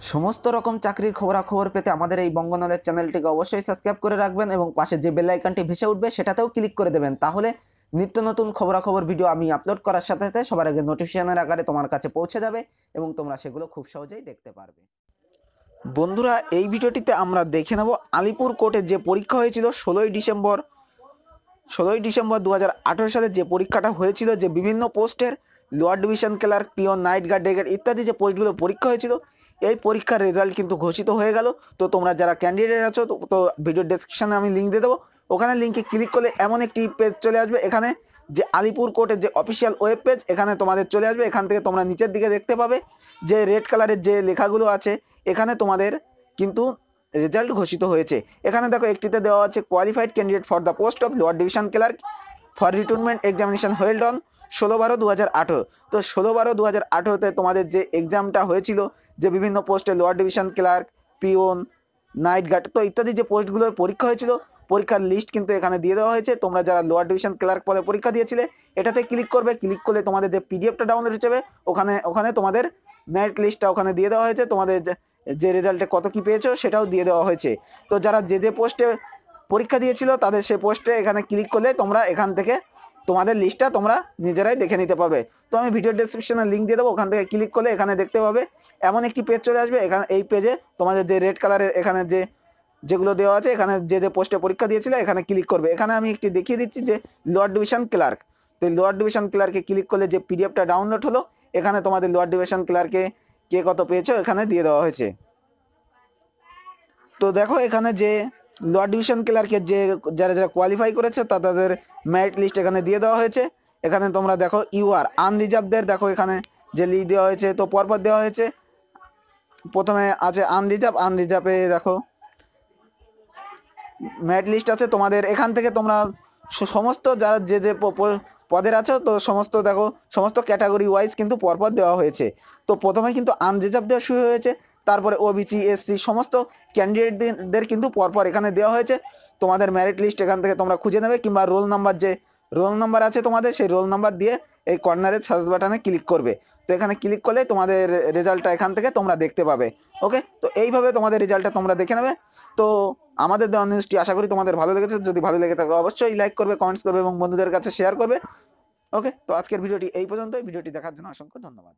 সমস্ত রকম চাকরির খবরাখবর পেতে আমাদের এই বঙ্গনলের চ্যানেলটিকে অবশ্যই সাবস্ক্রাইব করে রাখবেন এবং পাশে যে বেল আইকনটি ভেসে উঠবে সেটাতেও ক্লিক করে দেবেন। তাহলে নিত্য নতুন খবরাখবর ভিডিও আমি আপলোড করার সাথে সাথে সবার আগে নোটিফিকেশনের আকারে তোমার কাছে পৌঁছে যাবে এবং তোমরা সেগুলো খুব সহজেই দেখতে পারবে। বন্ধুরা, এই ভিডিওটিতে আমরা দেখে নেব আলিপুর কোর্টে যে পরীক্ষা হয়েছিল ষোলোই ডিসেম্বর ষোলোই ডিসেম্বর দু হাজার আঠেরো সালে যে পরীক্ষাটা হয়েছিল, যে বিভিন্ন পোস্টের, lower division clerk peon night guard dagger ইত্যাদি যে পোস্টগুলো পরীক্ষা হয়েছিল এই পরীক্ষার রেজাল্ট কিন্তু ঘোষিত হয়ে গেল। তো তোমরা যারা ক্যান্ডিডেট আছো, তো- ভিডিও ডেসক্রিপশানে আমি লিঙ্ক দিয়ে দেবো। ওখানে লিঙ্কে ক্লিক করলে এমন একটি পেজ চলে আসবে। এখানে যে আলিপুর কোর্টের যে অফিসিয়াল ওয়েব পেজ এখানে তোমাদের চলে আসবে। এখান থেকে তোমরা নিচের দিকে দেখতে পাবে যে রেড কালারের যে লেখাগুলো আছে, এখানে তোমাদের কিন্তু রেজাল্ট ঘোষিত হয়েছে। এখানে দেখো, একটিতে দেওয়া আছে qualified candidate for the post of lower division clerk for recruitment examination held on ষোলো বারো দু হাজার আঠেরো। তো ষোলো বারো দু হাজার আঠেরোতে তোমাদের যে এক্সামটা হয়েছিল, যে বিভিন্ন পোস্টে lower division clerk peon night guard তো ইত্যাদি যে পোস্টগুলোর পরীক্ষা হয়েছিল, পরীক্ষার লিস্ট কিন্তু এখানে দিয়ে দেওয়া হয়েছে। তোমরা যারা লোয়ার ডিভিশন ক্লার্ক পদে পরীক্ষা দিয়েছিলে, এটাতে ক্লিক করবে। ক্লিক করলে তোমাদের যে পিডিএফটা ডাউনলোড হচ্ছে ওখানে ওখানে তোমাদের মেরিট লিস্টটা ওখানে দিয়ে দেওয়া হয়েছে। তোমাদের যে রেজাল্টে কত কি পেয়েছ, সেটাও দিয়ে দেওয়া হয়েছে। তো যারা যে যে পোস্টে পরীক্ষা দিয়েছিল তাদের সে পোস্টে এখানে ক্লিক করলে তোমরা এখান থেকে তোমাদের লিস্টটা তোমরা নিজেরাই দেখে নিতে পারবে। তো আমি ভিডিও ডেসক্রিপশনে লিঙ্ক দিয়ে দেবো, ওখান থেকে ক্লিক করলে এখানে দেখতে পাবে। এমন একটি পেজ চলে আসবে, এখানে এই পেজে তোমাদের যে রেড কালারের এখানে যে, যেগুলো দেওয়া আছে, এখানে যে যে পোস্টে পরীক্ষা দিয়েছিলে, এখানে ক্লিক করবে। এখানে আমি একটি দেখিয়ে দিচ্ছি যে লোয়ার ডিভিশন ক্লার্ক তো এই লোয়ার ডিভিশন ক্লার্কে ক্লিক করলে যে পিডিএফটা ডাউনলোড হলো, এখানে তোমাদের লোয়ার ডিভিশন ক্লার্কে কে কত পেয়েছ, এখানে দিয়ে দেওয়া হয়েছে। তো দেখো এখানে যে লোয়ার ডিভিশন ক্লার্কের যে, যারা যারা কোয়ালিফাই করেছে, তা তাদের মেরিট লিস্ট এখানে দিয়ে দেওয়া হয়েছে। এখানে তোমরা দেখো ইউআর আনরিজার্ভদের দেখো এখানে যে লিস্ট দেওয়া হয়েছে, তো পরপর দেওয়া হয়েছে। প্রথমে আছে আনরিজার্ভ আনরিজার্ভে দেখো মেরিট লিস্ট আছে। তোমাদের এখান থেকে তোমরা সমস্ত যারা যে যে পদের আছো, তো সমস্ত দেখো, সমস্ত ক্যাটাগরি ওয়াইজ কিন্তু পরপর দেওয়া হয়েছে। তো প্রথমে কিন্তু আনরিজার্ভ দেওয়া শুরু হয়েছে। তারপরে ওবিসি এসসি সমস্ত ক্যান্ডিডেটদের কিন্তু পরপর এখানে দেওয়া হয়েছে। তোমাদের মেরিট লিস্ট এখান থেকে তোমরা খুঁজে নেবে কিংবা রোল নাম্বার যে রোল নাম্বার আছে তোমাদের, সেই রোল নাম্বার দিয়ে এই কর্নারের সার্চ বাটনে ক্লিক করবে। তো এখানে ক্লিক করলে তোমাদের রেজাল্টটা এখান থেকে তোমরা দেখতে পাবে। ওকে তো এইভাবে তোমাদের রেজাল্টটা তোমরা দেখে নেবে। তো আমাদের দেওয়া নিউজটি আশা করি তোমাদের ভালো লেগেছে। যদি ভালো লেগে থাকে অবশ্যই লাইক করবে কমেন্টস করবে এবং বন্ধুদের কাছে শেয়ার করবে। ওকে তো আজকের ভিডিওটি এই পর্যন্তই। ভিডিওটি দেখার জন্য অসংখ্য ধন্যবাদ।